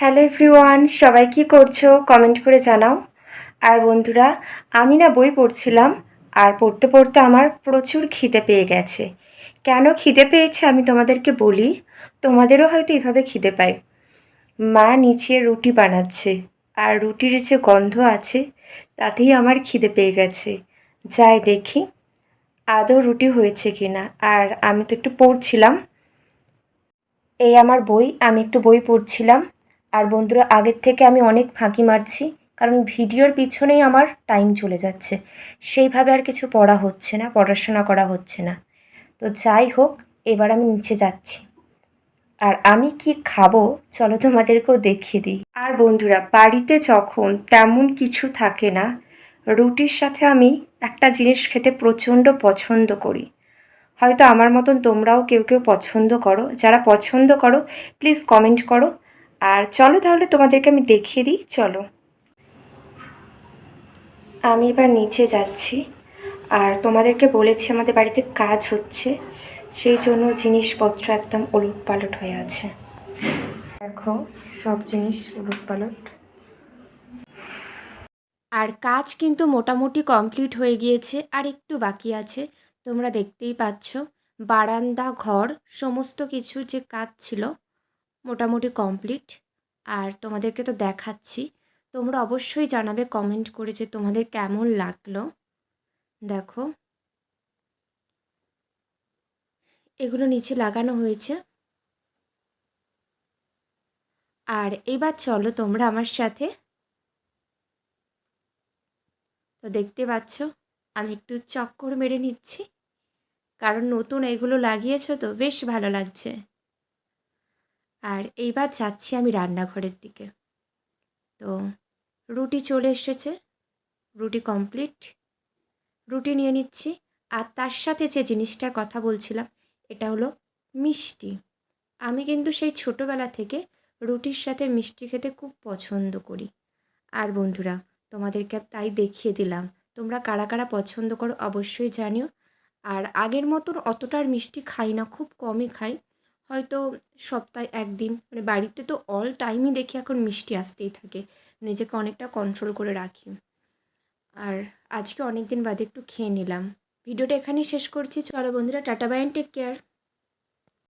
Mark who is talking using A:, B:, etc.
A: Hello everyone সবাই কি করছ? কমেন্ট করে জানাও। আর বন্ধুরা, আমি না বই পড়ছিলাম, আর পড়তে পড়তে আমার প্রচুর খিদে পেয়ে গেছে। কেন খিদে পেয়েছে আমি তোমাদেরকে বলি, তোমাদেরও হয়তো এভাবে খিদে পায়। মা নিচে রুটি বানাচ্ছে, আর রুটির যে গন্ধ আছে, তাতেই আমার খিদে পেয়ে গেছে। যাই দেখি, আদৌ রুটি হয়েছে কি না আর আমি তো একটু পড়ছিলাম। এই আমার বই, আমি একটু বই পড়ছিলাম। আর বন্ধুরা, আগের থেকে আমি অনেক ফাঁকি মারছি, কারণ ভিডিওর পিছনেই আমার টাইম চলে যাচ্ছে। সেইভাবে আর কিছু পড়া হচ্ছে না, পড়াশোনা করা হচ্ছে না। তো যাই হোক, এবার আমি নিচে যাচ্ছি। আর আমি কি খাব? চলো তোমাদেরকেও দেখিয়ে দিই। আর বন্ধুরা, বাড়িতে যখন তেমন কিছু থাকে না, রুটির সাথে আমি একটা জিনিস খেতে প্রচণ্ড পছন্দ করি। হয়তো আমার মতন তোমরাও কেউ কেউ পছন্দ করো। যারা পছন্দ করো প্লিজ কমেন্ট করো। আর চলো তাহলে তোমাদেরকে আমি দেখিয়ে দিই, চলো। আমি এবার নিচে যাচ্ছি, আর তোমাদেরকে বলেছি আমাদের বাড়িতে কাজ হচ্ছে, সেই জন্য জিনিসপত্র একদম উলট পালট হয়ে আছে। দেখো, সব জিনিস উলট পালট। আর কাজ কিন্তু মোটামুটি কমপ্লিট হয়ে গিয়েছে, আর একটু বাকি আছে, তোমরা দেখতেই পাচ্ছ। বারান্দা, ঘর, সমস্ত কিছু যে কাজ ছিল মোটামুটি কমপ্লিট আর তোমাদেরকে তো দেখাচ্ছি। তোমরা অবশ্যই জানাবে কমেন্ট করে যে তোমাদের কেমন লাগল। দেখো। এগুলো নিচে লাগানো হয়েছে। আর এবার চলো তোমরা আমার সাথে। তো দেখতে পাচ্ছ, আমি একটু চক্কর মেরে নিচ্ছি। কারণ নতুন এগুলো লাগিয়েছো তো, বেশ ভালো লাগছে। আর এইবার যাচ্ছি আমি রান্নাঘরের দিকে। তো রুটি চলে এসেছে। রুটি কমপ্লিট রুটি নিয়ে নিচ্ছি। আর তার সাথে যে জিনিসটার কথা বলছিলাম, এটা হলো মিষ্টি। আমি কিন্তু সেই ছোটোবেলা থেকে রুটির সাথে মিষ্টি খেতে খুব পছন্দ করি। আর বন্ধুরা, তোমাদেরকে তাই দেখিয়ে দিলাম। তোমরা কারা কারা পছন্দ করো অবশ্যই জানিও। আর আগের মতন অতটা মিষ্টি খাই না, খুব কমই খাই। হয়তো সপ্তাহে একদিন মানে বাড়িতে তো অল টাইমই দেখি এখন মিষ্টি আসতেই থাকে, নিজেকে অনেকটা কন্ট্রোল করে রাখি। আর আজকে অনেক দিন বাদে একটু খেয়ে নিলাম। ভিডিওটা এখানেই শেষ করছি। চলো বন্ধুরা, টাটা বাই টেক কেয়ার